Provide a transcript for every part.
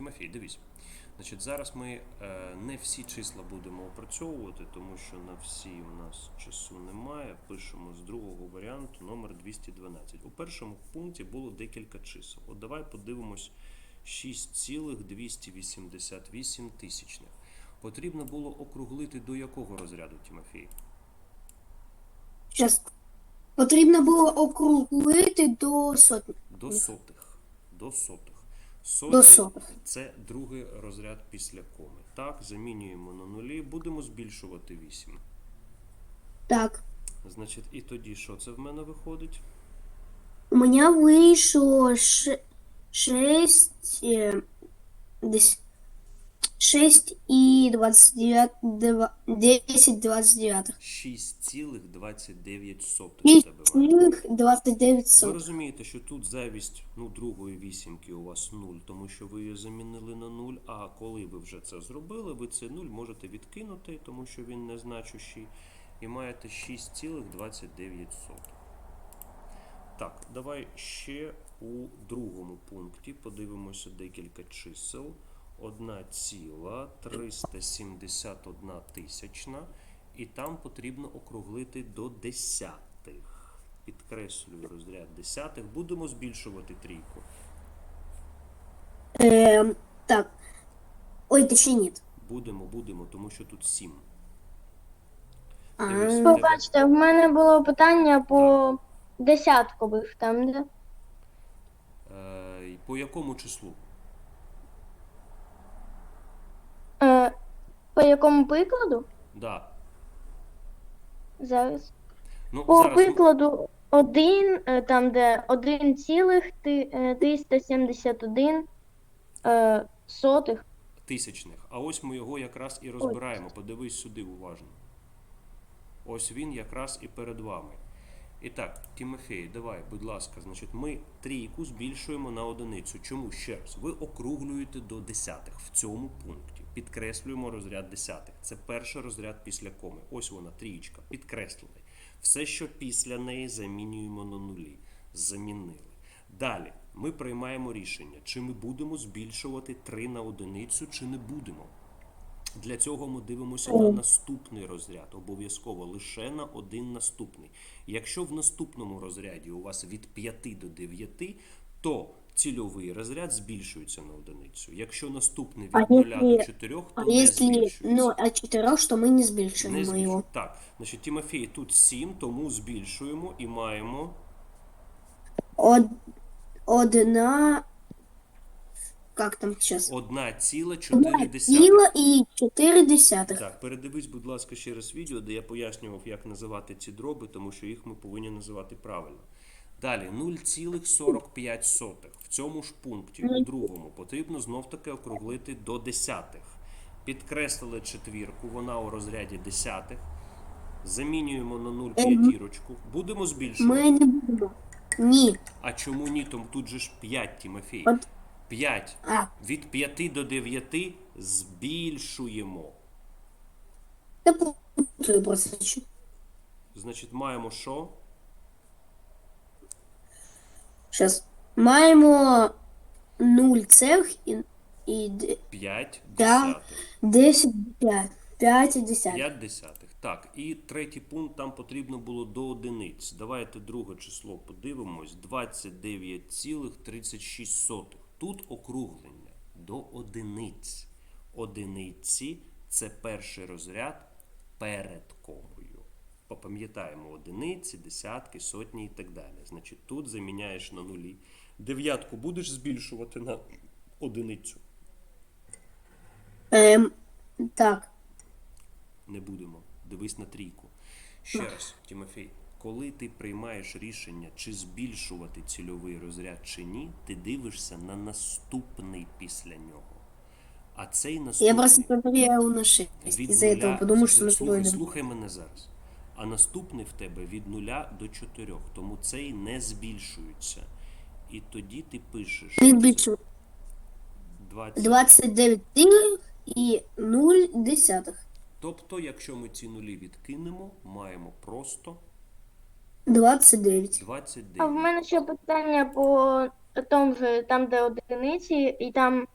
Тимофій, дивись. Значить, зараз ми е, не всі числа будемо опрацьовувати, тому що на всі у нас часу немає. Пишемо з другого варіанту номер 212. У першому пункті було декілька чисел. От давай подивимось 6,288 тисячних. Потрібно було округлити до якого розряду, Тимофій? Щас. Потрібно було округлити до сотні. До сотих. До сотих. Соті це другий розряд після коми. Так, замінюємо на нулі, будемо збільшувати 8. Так. Значить, і тоді що це в мене виходить? У мене вийшло ш... 6, е, десь 6 і 29, дива- 10, 29. 6,29 у 6 тебе вийшло. 29 Ви розумієте, що тут завість ну, другої вісімки у вас 0, тому що ви її замінили на 0, а коли ви вже це зробили, ви цей 0 можете відкинути, тому що він незначущий, і маєте 6,29. Так, давай ще у другому пункті подивимося декілька чисел. 1,371 тисячна, і там потрібно округлити до десятих. Підкреслюю розряд десятих. Будемо збільшувати трійку. Е, так. Ой, ти ще ні. Будемо, будемо, тому що тут 7. А, Дивись. Побачите, в мене було питання по десяткових там, де Е, по якому числу? е, по якому прикладу? Да. Зараз. Ну, По зараз прикладу 1, там де 1 цілих ти- е, 371 е, сотих. тисячних. А ось ми його якраз і розбираємо. Подивись сюди уважно. Ось він якраз і перед вами. І так, Тимофій, давай, будь ласка, значить, ми трійку збільшуємо на одиницю. Чому ще раз? Ви округлюєте до десятих в цьому пункті. Підкреслюємо розряд десятих. Це перший розряд після коми. Ось вона, трієчка. Підкреслили. Все, що після неї, замінюємо на нулі. Замінили. Далі ми приймаємо рішення, чи ми будемо збільшувати 3 на одиницю, чи не будемо. Для цього ми дивимося на наступний розряд, обов'язково лише на один наступний. Якщо в наступному розряді у вас від 5 до 9, то цільовий розряд збільшується на одиницю. Якщо наступний від 0 до 4, то а не збільшується. ну, от 4, что мы не збільшуємо його. Так, значить, Тимофій, тут 7, тому збільшуємо і маємо Од... Одна... Как там сейчас? 1,4. Тіло і 4 десятих. Так, передивись, будь ласка, ще раз відео, де я пояснював, як називати ці дроби, тому що їх ми повинні називати правильно. Далі 0,45. В цьому ж пункті, у другому, потрібно знов-таки округлити до десятих. Підкреслили четвірку, вона у розряді десятих. Замінюємо на 0 п'ятірочку. Будемо збільшувати. Ми не будемо. Ні. А чому ні? Там тут же ж 5, Тимофій. От. 5. Від 5 до 9 збільшуємо. та путаю просто. Значить, маємо що? Щас. Маємо 0 цех і, і 5 Да. десятих. 10, 5. 5 і 10. 5 десятих. Так, і третій пункт там потрібно було до одиниць. Давайте друге число подивимось. 29,36. Тут округлення до одиниць. Одиниці це перший розряд перед комою. Попам'ятаємо одиниці, десятки, сотні і так далі. Значить, тут заміняєш на нулі. Дев'ятку будеш збільшувати на одиницю. Ем, так. Не будемо. Дивись на трійку. Ще раз, Тимофій, коли ти приймаєш рішення, чи збільшувати цільовий розряд чи ні, ти дивишся на наступний після нього. А цей наступний Я просто проверяю на 6. від Из-за этого нуля- подумал, что слухай, слухай мене зараз. А наступний в тебе від нуля до 4, тому цей не збільшується. І тоді ти пишеш Не більше 20. 29 цілих і 0 десятих. Тобто, якщо ми ці нулі відкинемо, маємо просто 29. 29. А в мене ще питання по тому же, там, де одиниці, і там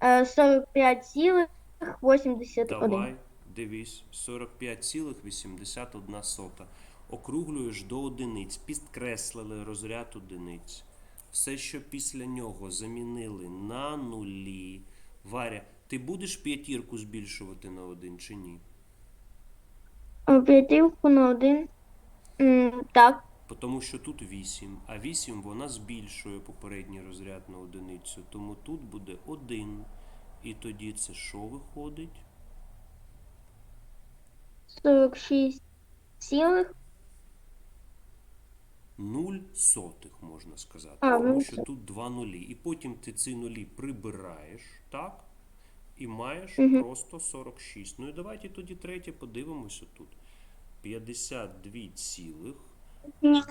е, 45,81. Давай, дивись, 45,81 сота. Округлюєш до одиниць, підкреслили розряд одиниць. Все, що після нього замінили на нулі. Варя, ти будеш п'ятірку збільшувати на один чи ні? П'ятірку на один. М, Так. Тому що тут 8, а 8 вона збільшує попередній розряд на одиницю. Тому тут буде 1. І тоді це що виходить? 46 цілих. 0 сотих, можна сказати. А, тому що тут два нулі. І потім ти ці нулі прибираєш, так? І маєш просто 46. Ну і давайте тоді третє подивимося тут. 52 цілих Не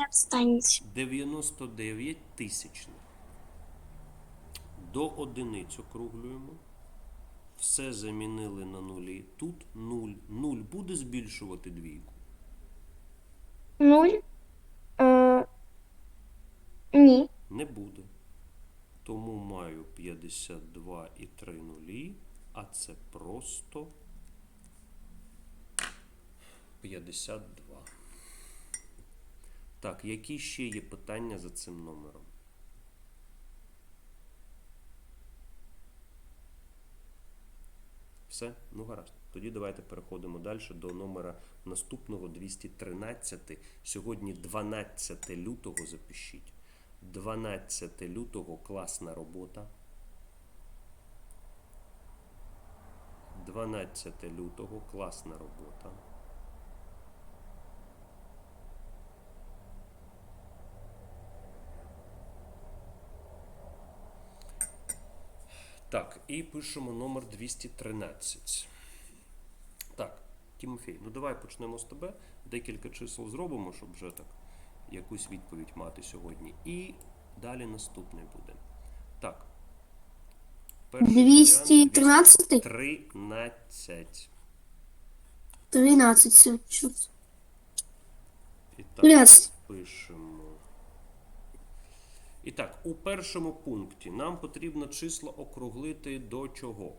99 тисячних. До одиниць округлюємо. Все замінили на нулі. Тут 0. 0 буде збільшувати двійку. 0. Е, ні. Не буде. Тому маю 52 і 3 нулі, а це просто 52. Так, які ще є питання за цим номером? Все? Ну гаразд. Тоді давайте переходимо далі до номера наступного 213. Сьогодні 12 лютого запишіть. 12 лютого класна робота. 12 лютого класна робота. Так, і пишемо номер 213. Так, Тимофій, ну давай почнемо з тебе. Декілька чисел зробимо, щоб вже так якусь відповідь мати сьогодні. І далі наступний буде. Так. Перший 213? 13. 13. Все, чё- І так, 13. пишемо. І так, у першому пункті нам потрібно число округлити до чого?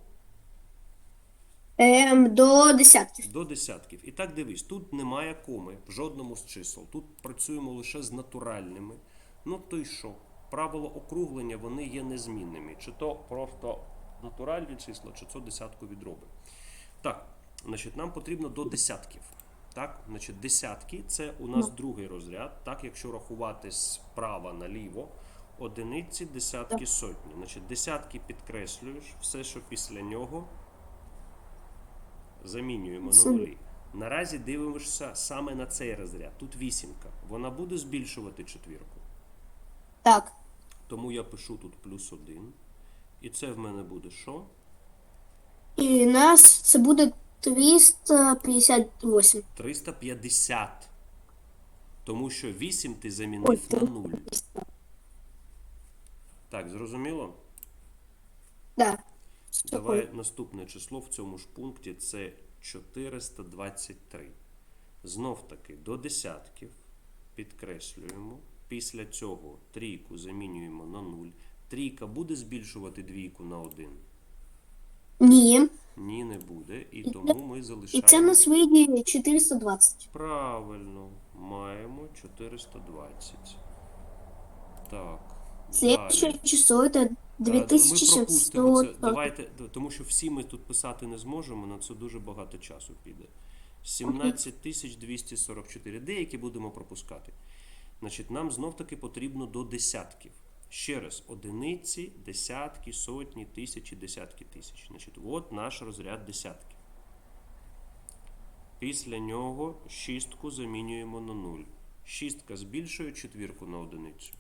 Ем, до десятків. До десятків. І так дивись, тут немає коми в жодному з чисел. Тут працюємо лише з натуральними. Ну то й що? Правило округлення вони є незмінними. Чи то просто натуральні числа, чи це десяткові дроби. Так, значить, нам потрібно до десятків. Так, значить, десятки це у нас другий розряд. Так, якщо рахувати справа наліво, одиниці, десятки, сотні. Значить, десятки підкреслюєш, все, що після нього замінюємо на нулі. Наразі дивимося саме на цей розряд. Тут вісімка. Вона буде збільшувати четвірку. Так. Тому я пишу тут плюс один. І це в мене буде що? І у нас це буде 358. 350. Тому що 8 ти Ой, замінив на 0. Так, зрозуміло? Да. Давай наступне число в цьому ж пункті це 423. Знов таки до десятків підкреслюємо. Після цього трійку замінюємо на 0. Трійка буде збільшувати двійку на 1? Ні. Ні, не буде. І І тому ми залишаємо. І це в нас вийде 420. Правильно, маємо 420. Так. Далі. число Е, це. 2740. Давайте, тому що всі ми тут писати не зможемо, на це дуже багато часу піде. 17244. Деякі будемо пропускати. Значить, нам знов таки потрібно до десятків. Ще раз, одиниці, десятки, сотні, тисячі, десятки тисяч. Значить, от наш розряд десятків. Після нього шістку замінюємо на 0. Шістка збільшує четвірку на одиницю.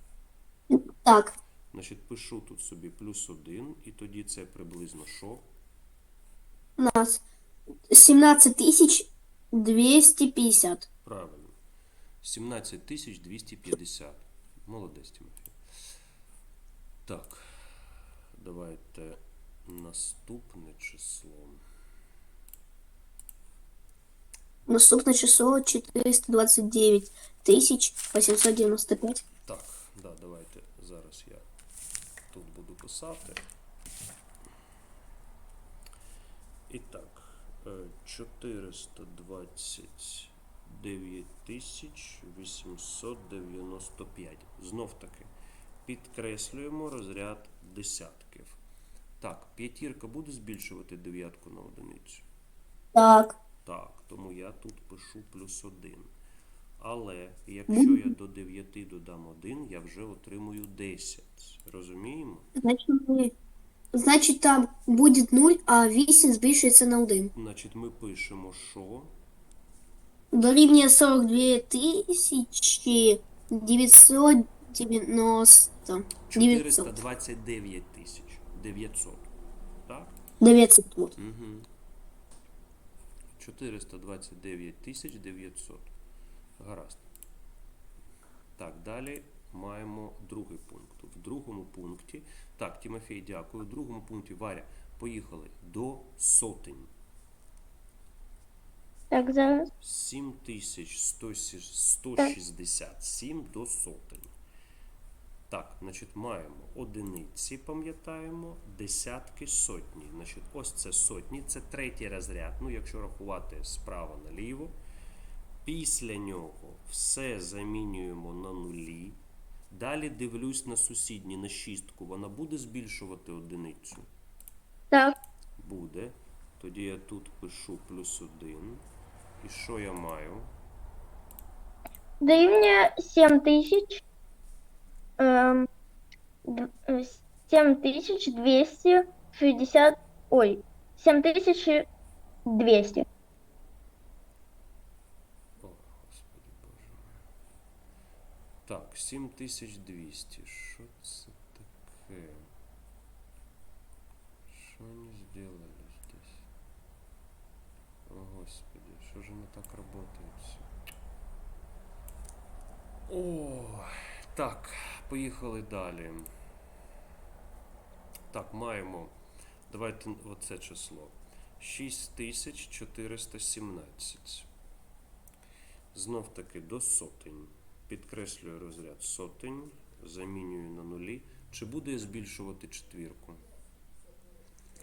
Так. Значить, пишу тут собі плюс 1, і тоді це приблизно що? У нас 17250. Правильно. 17250. Молодець, Тимофій. Так. Давайте наступне число. Наступне число 429 895. записати. І так, 429 895. Знов таки, підкреслюємо розряд десятків. Так, п'ятірка буде збільшувати дев'ятку на одиницю? Так. Так, тому я тут пишу плюс один. Але якщо я до 9 додам 1, я вже отримую 10. Розуміємо? Значить, ми- значить там буде 0, а 8 збільшується на 1. Значить, ми пишемо, що Дорівнює 42 тисячі 990. 900. 429 тисяч 900. Так? 900. Угу. 429 тисяч 900. Гаразд. Так, далі маємо другий пункт. В другому пункті. Так, Тимофій, дякую. В другому пункті Варя. Поїхали до сотень. Так, зараз. 7167 до сотень. Так, значить, маємо одиниці, пам'ятаємо, десятки, сотні. Значить, ось це сотні, це третій розряд. Ну, якщо рахувати справа наліво. Після нього все замінюємо на нулі. Далі дивлюсь на сусідні, на шістку. Вона буде збільшувати одиницю? Так. Буде. Тоді я тут пишу плюс один. І що я маю? Дорівнює 7 тисяч. ем, е, 7260. Ой, 7200. О, Господи Боже мой. Так, 7200. Що це таке? Що они сделали здесь? О, Господи, що ж оно так работает все? О, так, поїхали далі. Так, маємо. Давайте оце число. 6417. Знов таки до сотень. Підкреслюю розряд сотень, замінюю на нулі. Чи буде я збільшувати четвірку?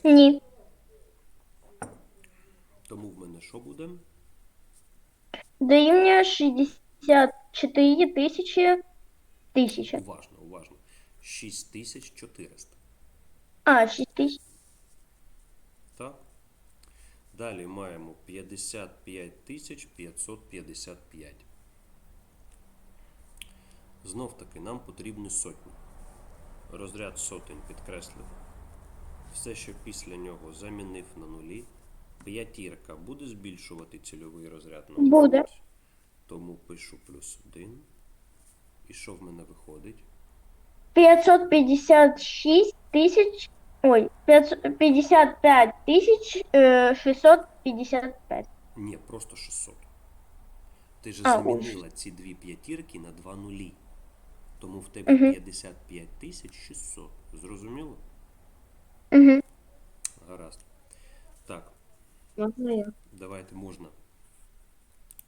Ні. Тому в мене що буде? Дорівнює 64 тисячі. Тисяча. Уважно, уважно. 6400. А, 6 тисяч. Так? Далі маємо 55 тисяч 555. Знов таки нам потрібні сотні. Розряд сотень підкреслив. Все, що після нього замінив на нулі. П'ятірка буде збільшувати цільовий розряд на Буде. Тому пишу плюс 1. І що в мене виходить? 556 тисяч. Ой, 555 тисяч е, 655. Ні, просто 600. Ти ж замінила ці дві п'ятірки на два нулі. Тому в тебе Мгм. 55 тисяч 600. Зрозуміло? Угу. Гаразд. Так, Можна я? давайте можна.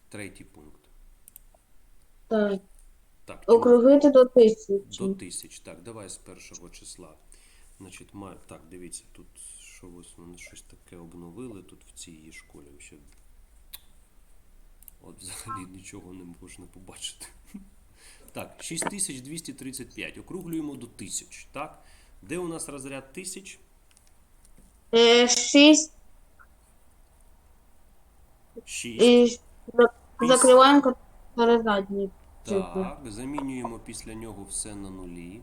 Третій пункт. Так. Так, Тимофій, Округлити до тисячі. до тисяч. Так, давай з першого числа. Значить, маю. Так, дивіться, тут що ось вони щось таке обновили тут в цій її школі. Ще... От взагалі нічого не можна побачити. Так, 6235. Округлюємо до тисяч. Так? Де у нас розряд тисяч? Е, шість 6. і за- закриваємо задні. Так, замінюємо після нього все на нулі.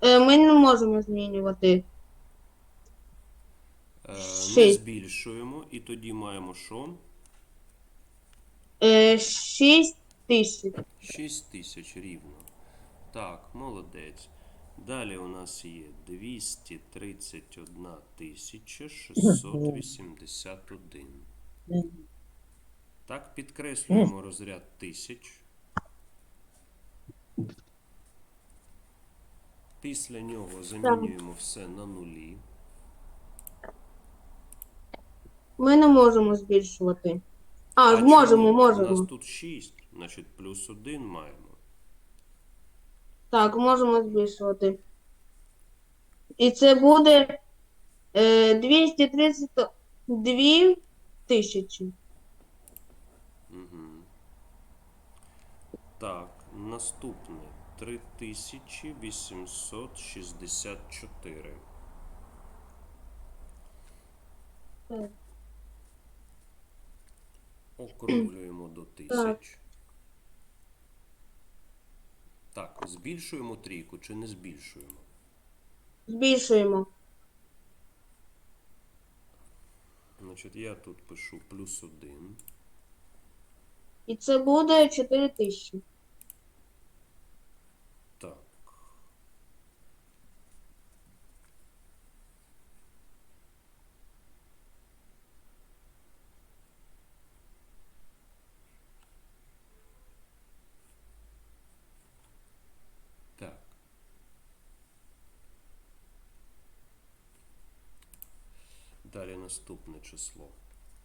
Е, ми не можемо змінювати. Е, не Шість. збільшуємо. І тоді маємо що? Е, шість тисяч. 6 тисяч рівно. Так, молодець. Далі у нас є 231 тисяча 681. Так, підкреслюємо розряд тисяч. Після нього замінюємо все на нулі. Ми не можемо збільшувати. А, чому? можемо, У нас тут 6, значить плюс 1 маємо. Так, можемо збільшувати. І це буде е, 230, дві тисячі. Угу. Так, наступне 3864. Так. Округлюємо до тисяч. Так, збільшуємо трійку чи не збільшуємо? Збільшуємо. Значить, я тут пишу плюс один. І це буде 4 тисячі. Так. Так. Далі наступне число.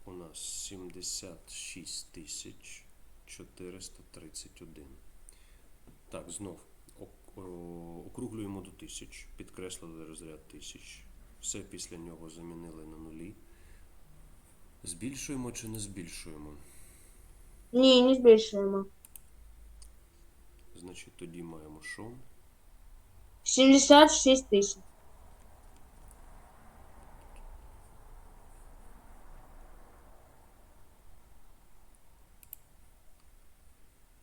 У нас 76 тисяч 431. Так, знов округлюємо до тисяч, підкреслили розряд тисяч. Все після нього замінили на нулі. Збільшуємо чи не збільшуємо? Ні, не збільшуємо. Значить, тоді маємо що? 76 тисяч.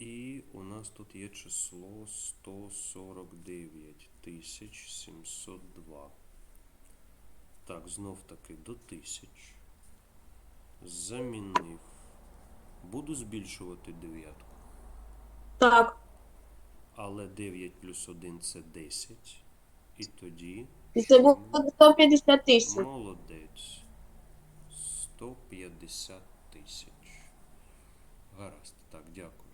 І у нас тут є число 149 702. Так, знов таки до тисяч. Замінив. Буду збільшувати дев'ятку. Так. Але 9 плюс 1 це 10. І тоді. Це буде 150 тисяч. Молодець. 150 тисяч. Гаразд. Так, дякую.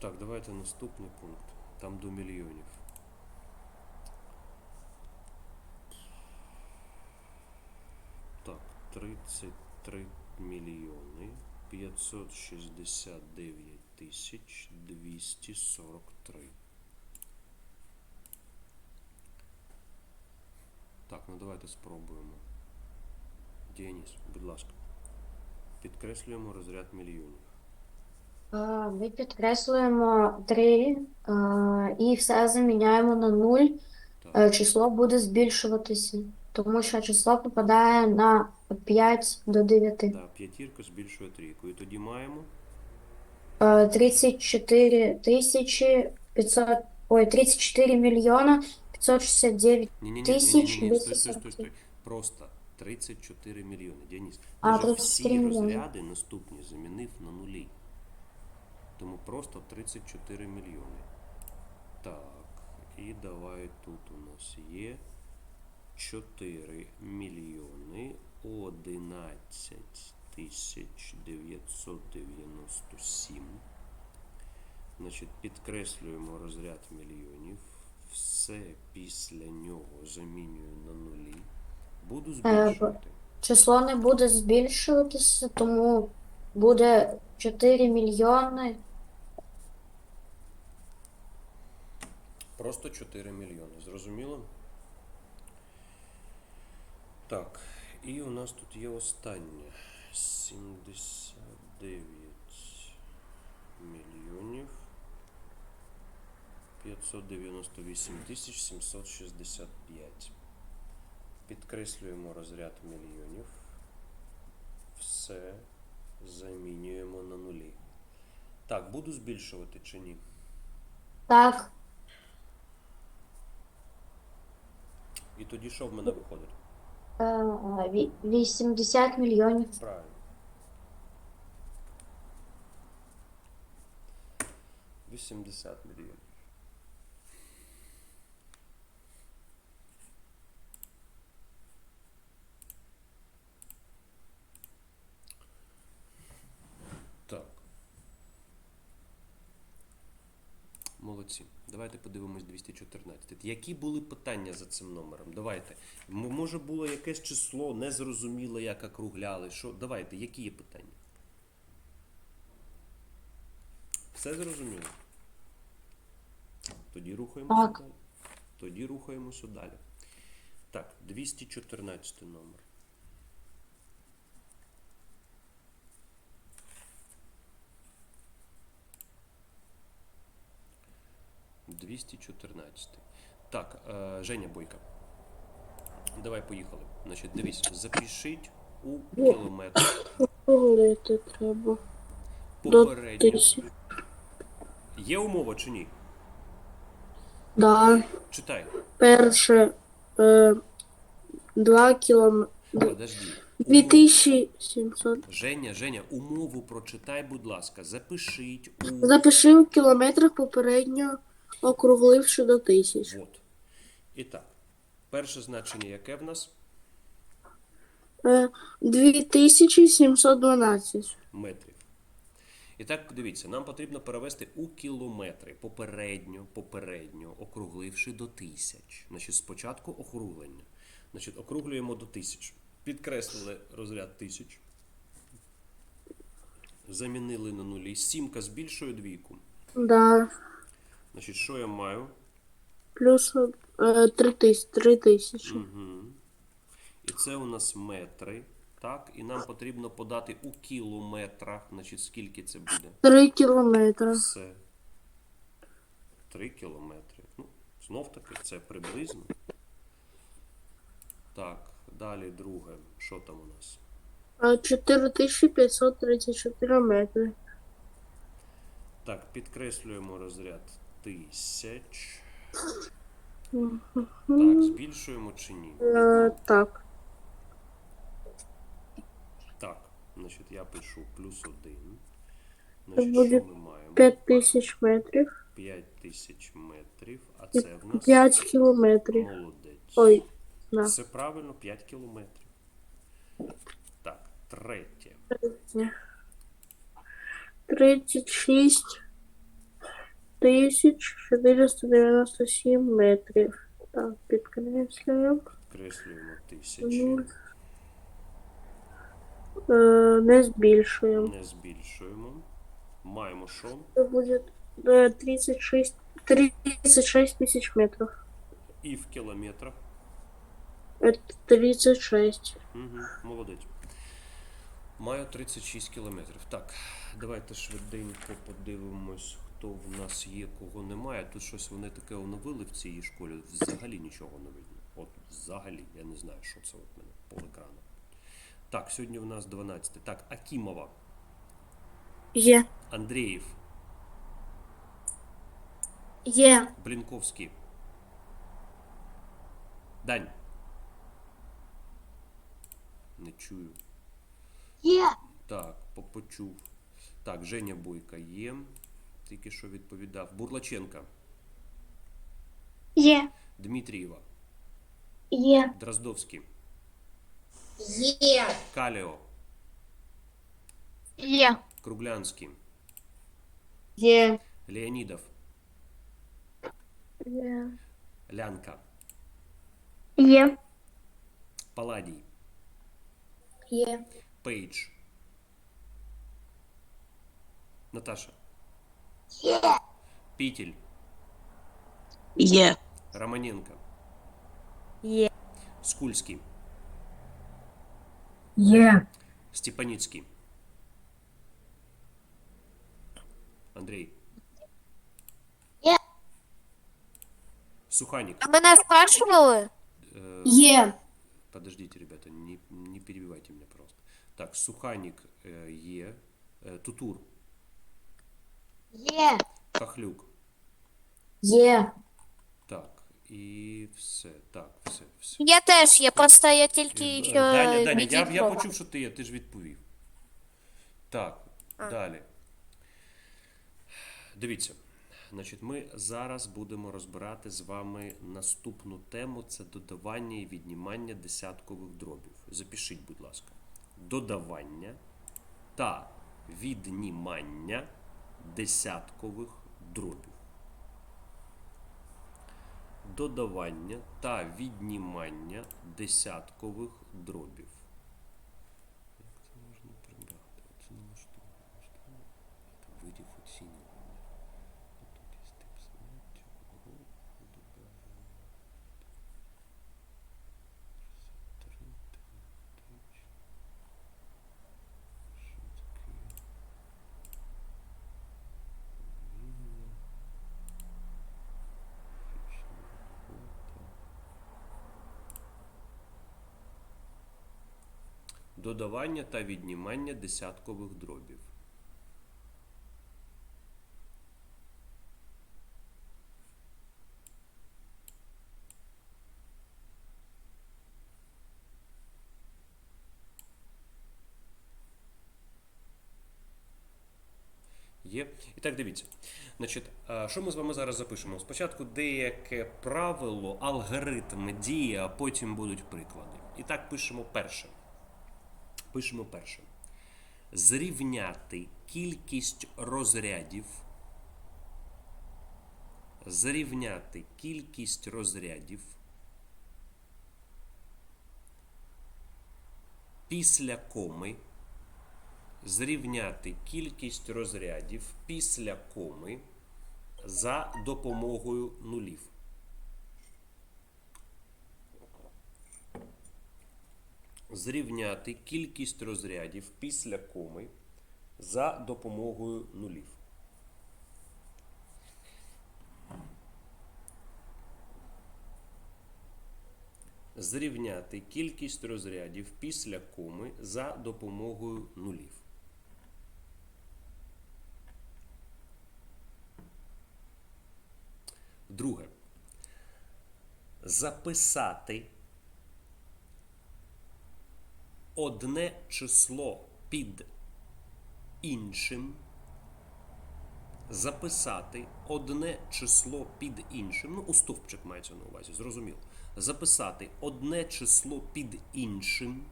Так, давайте наступний пункт. Там до мільйонів. Так, 33 мільйони 569 тисяч 243. Так, ну давайте спробуємо. Деніс, будь ласка. Підкреслюємо розряд мільйонів. Е, Ми підкреслюємо 3 і все заміняємо на 0. Е, Число буде збільшуватися, тому що число попадає на 5 до 9. Да, п'ятірка збільшує трійку. І тоді маємо. Е, 34 тисячі 500, ой, 34 мільйона 569 Ні, ні, ні, Тисяч. Просто 34 мільйони. Деніс, А, Ти же 34 всі мільйони. розряди наступні замінив на нулі. Тому просто 34 мільйони. Так, і давай тут у нас є 4 мільйони 11 тисяч 997. Значить, підкреслюємо розряд мільйонів. Все після нього замінюю на нулі. Буду збільшувати. Число не буде збільшуватися, тому буде 4 мільйони. Просто 4 мільйони. Зрозуміло? Так, і у нас тут є останнє. 79 мільйонів 598 тисяч 765. Підкреслюємо розряд мільйонів. Все замінюємо на нулі. Так, буду збільшувати чи ні? Так, І тоді що в мене виходить? Е, 80 мільйонів. Правильно. Вісімдесят мільйонів. Так. Молодці. Давайте подивимось. 214. Які були питання за цим номером? Давайте. Може було якесь число, незрозуміло, як округляли. Що? Давайте, які є питання? Все зрозуміло? Тоді рухаємося Так. далі. Тоді рухаємося далі. Так, 214 номер. Двісті чотирнадцятий. Так, е, Женя Бойка. Давай поїхали. Значить, дивись, запишіть у кілометр Гуглити треба. Попередньо. Є умова чи ні? Да. Читай. Перше е, 2 кілометри. Подожди. 2700. Женя, Женя, умову прочитай, будь ласка. Запишіть у. Запиши в кілометрах попередньо округливши до тисяч. Вот. І так. Перше значення яке в нас? Е, 2712. Метрів. І так, дивіться, нам потрібно перевести у кілометри попередньо, попередньо, округливши до тисяч. Значить, спочатку округлення. Значить, округлюємо до тисяч. Підкреслили розряд тисяч. Замінили на нулі. Сімка збільшує двійку. Да. Значить, що я маю? Плюс е, 3 тисячі. 3 тисячі. Угу. І це у нас метри. Так, і нам потрібно подати у кілометрах. Значить, скільки це буде? 3 кілометри. Все. 3 кілометри. Ну, знов таки, це приблизно. Так, далі друге. Що там у нас? Е, 4534 метри. Так, підкреслюємо розряд тисяч. Так, збільшуємо чи ні? Е, так. Так, значить, я пишу плюс один. Значить, буде що ми маємо? 5000 метрів. 5 тисяч метрів, а це в нас 5 кілометрів. молодець. Ой, да. Все правильно, 5 кілометрів. Так, третє. 36 тисяч 497 метрів. Так, підкреслюємо. Підкреслюємо тисячі, Е, не збільшуємо. не збільшуємо. Маємо що? Це буде е, 36, 36 тисяч метрів. І в кілометрах. Е, 36. Угу, молодець. Маю 36 кілометрів. Так, давайте швиденько подивимось, хто в нас є, кого немає. Тут щось вони таке оновили в цій школі. Взагалі нічого не видно. От взагалі, я не знаю, що це от мене по екрану. Так, сьогодні в нас 12. Так, Акімова, Є. Андрієв, Є. Блінковський. Дань. Не чую. Є. Так, по- почув. Так, Женя Бойка є. Тільки що відповідав. Бурлаченка, Є. Дмитрієва, Є. Дроздовський, Є. Каліо, Є. Круглянський, Є. Леонідов, Є. Лянка, Є. Паладій, Є. Пейдж. Наташа. Є. Пітель, Є. Романенко, Є. Скульський, Є. Степаніцький. Андрій. Є. Суханік. А мене спрашивали? Э, Є. Подождите, ребята, не, не перебивайте меня просто. Так, Суханик э, Е, э, Тутур, Є. Кахлюк. Є. Так, і все. Так, все, все. Я теж є, просто я Е, тільки що Даня, Даня, я, я почув, що ти є, ти ж відповів. Так, далі. Дивіться. Значить, ми зараз будемо розбирати з вами наступну тему це додавання і віднімання десяткових дробів. Запишіть, будь ласка. Додавання та віднімання десяткових дробів. Додавання та віднімання десяткових дробів. Додавання та віднімання десяткових дробів. Є. І так, дивіться. Значить, що ми з вами зараз запишемо? Спочатку деяке правило, алгоритм дії, а потім будуть приклади. І так пишемо перше. Пишемо перше. Зрівняти кількість розрядів. Зрівняти кількість розрядів після коми зрівняти кількість розрядів після коми за допомогою нулів. Зрівняти кількість розрядів після коми за допомогою нулів. Зрівняти кількість розрядів після коми за допомогою нулів. Друге. Записати одне число під іншим. Записати одне число під іншим. Ну, у стовпчик мається на увазі, зрозуміло. Записати одне число під іншим.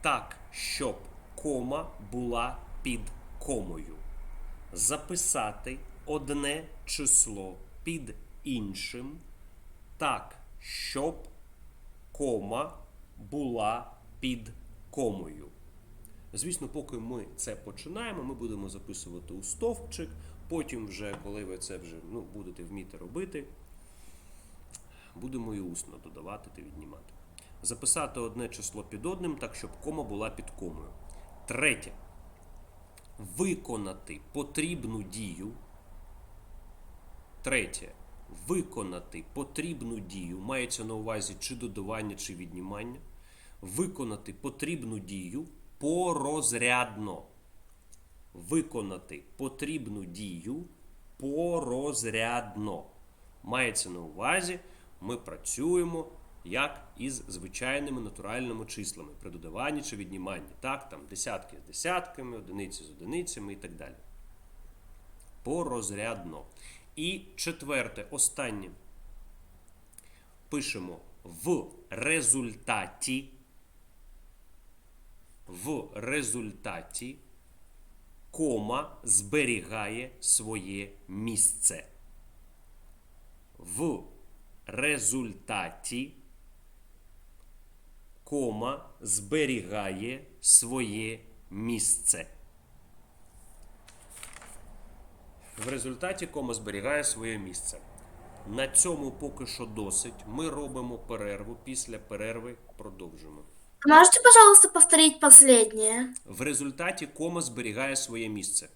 Так, щоб кома була під комою записати одне число під іншим так, щоб кома була під комою. Звісно, поки ми це починаємо, ми будемо записувати у стовпчик. Потім, вже, коли ви це вже ну, будете вміти робити, будемо і усно додавати та віднімати. Записати одне число під одним, так, щоб кома була під комою. Третє виконати потрібну дію. Третє. Виконати потрібну дію. Мається на увазі чи додавання, чи віднімання. Виконати потрібну дію порозрядно. Виконати потрібну дію порозрядно. Мається на увазі, ми працюємо як із звичайними натуральними числами при додаванні чи відніманні. Так, там десятки з десятками, одиниці з одиницями і так далі. Порозрядно. І четверте, останнє. Пишемо в результаті. В результаті кома зберігає своє місце. В результаті кома зберігає своє місце. В результаті кома зберігає своє місце. На цьому поки що досить. Ми робимо перерву. Після перерви продовжимо. Можете, пожалуйста, повторить последнее? В результаті кома зберігає своє місце.